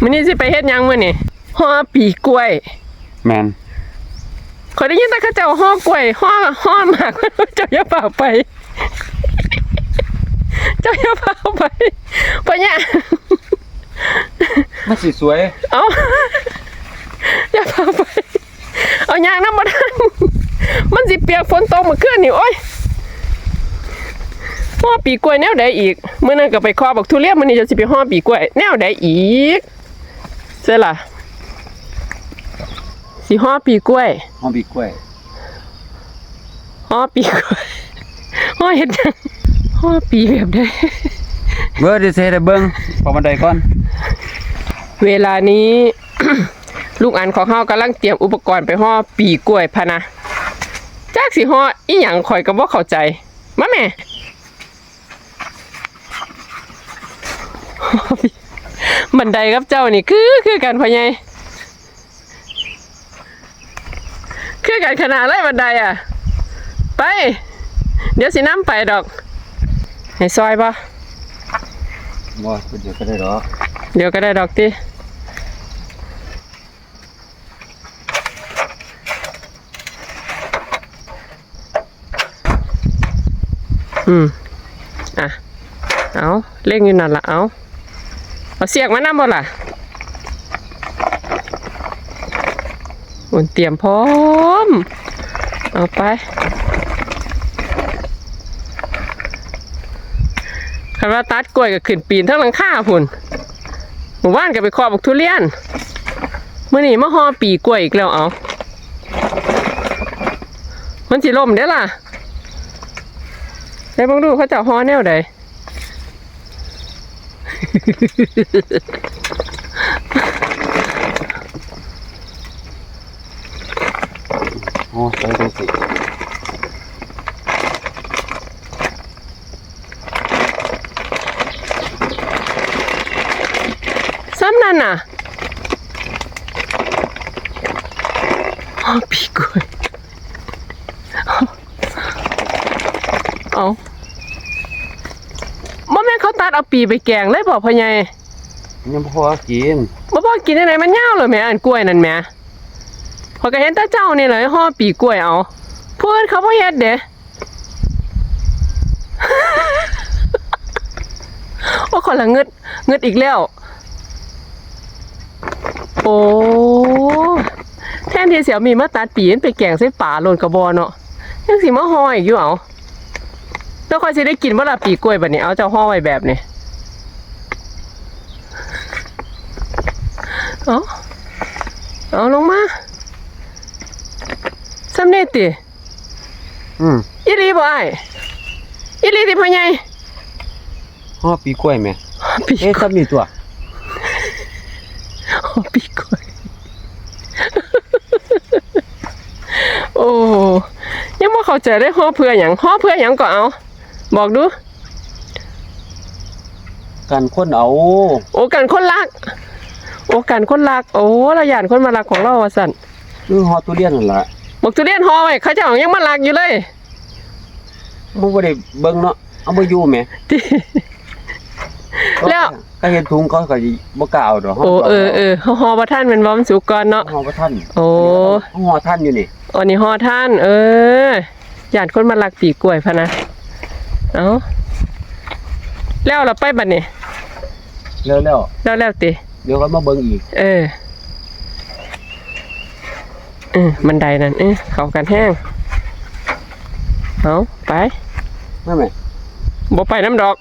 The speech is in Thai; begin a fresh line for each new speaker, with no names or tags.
มื้อนี้สิไปเฮ็ดหยังมื้อนี่ห่อปีกล้วย
แมน
ขอยได้ยินแต่เขาเจ้าห่อกล้วยห่อห่อหมาก เจ้าอย่าเป่าไป เจ้าอย่าเป่าไปปะเนี่ย
มันสิสวย
เอาอย่าเป่าไป เอายางน้ำมาทันมันสิเปียกฝนตกเมื่อคืนนี่โอ้ยห่อปีกล้วยแนวใดอีกเมื่อนั้นก็ไปคอบักทุเรียนมื้อนี้จะสิไปห่อปีกล้วยแนวใดอีก เจ้ล่ะสิห่อปีกล้วย
หอมปีกล้วย
ห่อปีกล้วยห่อเฮ็ดหยังห่อปีแบบใด
เบอร์ดิเซได้ เบิ่งพอบันไดก่อน
เวลานี้ ลูกอันของเฮากำลังเตรียมอุปกรณ์ไปห่อปีกล้วยพะนะจากสิห่ออีหยังข่อยก็บ่เข้าใจมาแม่ บันไดกับเจ้านี่คือคือกันพ่อใหญ่คือกันขนาดเลยบันไดอะ ไป เดี๋ยวสิน้ำไปดอก ให้ซอยปะ
บ่เดี๋ยวก็ได้ดอก
เดี๋ยวก็ได้ดอกติอืม อะ เอาเล่งอยู่นั่นละเอา เอาเสียกมานำบ่ล่ะอุ่นเตรียมพร้อม เอาไปคันว่าตัดกล้วยก็ขึ้นปีนทั้งหลังคาพุ่นหมู่บ้านก็ไปขอบอกทุเรียนเมื่อนี้มาห่อปีกล้วยอีกแล้วเอา มันสิล่มเด้ล่ะได้บังดูเขาจะห่อแนวใด
อ๋อใส่จังสิ
ซ้ำนั่น ตัดเอาปีไปแกงเลยบอกพ่อใหญ่
ยังบ่พอกิน
บ่พอกินได้ไหนมันยาวเลยแหม่อันกล้วยนั่นแหม่พอยก็เห็นแต่เจ้านี่เลยห่อปีกล้วยเอาเพื่อนเขาบ่เฮ็ดเด้โอ้คนละเงิดเงิดอีกแล้ว โอ้แทนที่เสี่ยวมีมาตัดปีนไปแกงใส่ป่าโลนกระบอเนาะยังสิมาห่ออีกอยู่เอา แล้วค่อยสิได้กินบ่ล่ะปีกล้วยบัดนี้ เอาเจ้าห่อไว้แบบนี้เอาเอาลงมาสำเร็จติ
อืม
อีหลีบ่อ้ายอีหลีติพ่อใหญ่
หอปีกล้วยแม่
ปี
เอ๊ะซับนี่ตัว
ปีกล้วย โอ้ยังบ่เข้าใจได้ห่อเพื่อหยังห่อเพื่อหยังก็เอา บอกดู
กันคนเอา
โอ้กันคนรัก โอ้กันคนรัก โอ้ระยานคนมารักของเราว่าสั่น
คือฮอทุเรียนนั่นล่ะ
บอกทุเรียนห่อไว้เขาเจ้ายังมารักอยู่เลย
บ่บ่ได้เบิ่งเนาะเอาบ่อยู่แม่
ติแล้ว
ก็เห็นถุงเขาก็สิบ่กล้าเอาดอก
โอ้เออเออห่อบ่ทันแมันบ่มันสุกก่อนเนาะ
ฮอบ่ทัน
โอ้
ฮอทันอยู่นี่
อันนี้ห่อท่าน เออหยาดคนมาลักปีกล้วยพะนะ เอาแล้วเราไปบัดนี้
แล้ว
แล้วแล้วติ
ๆเดี๋ยวก็มาเบิ่งอีก
เออเออบันไดนั่นเออเข้ากันแห้งเอาไป
มาแม่
บ่ไปน้ำดอก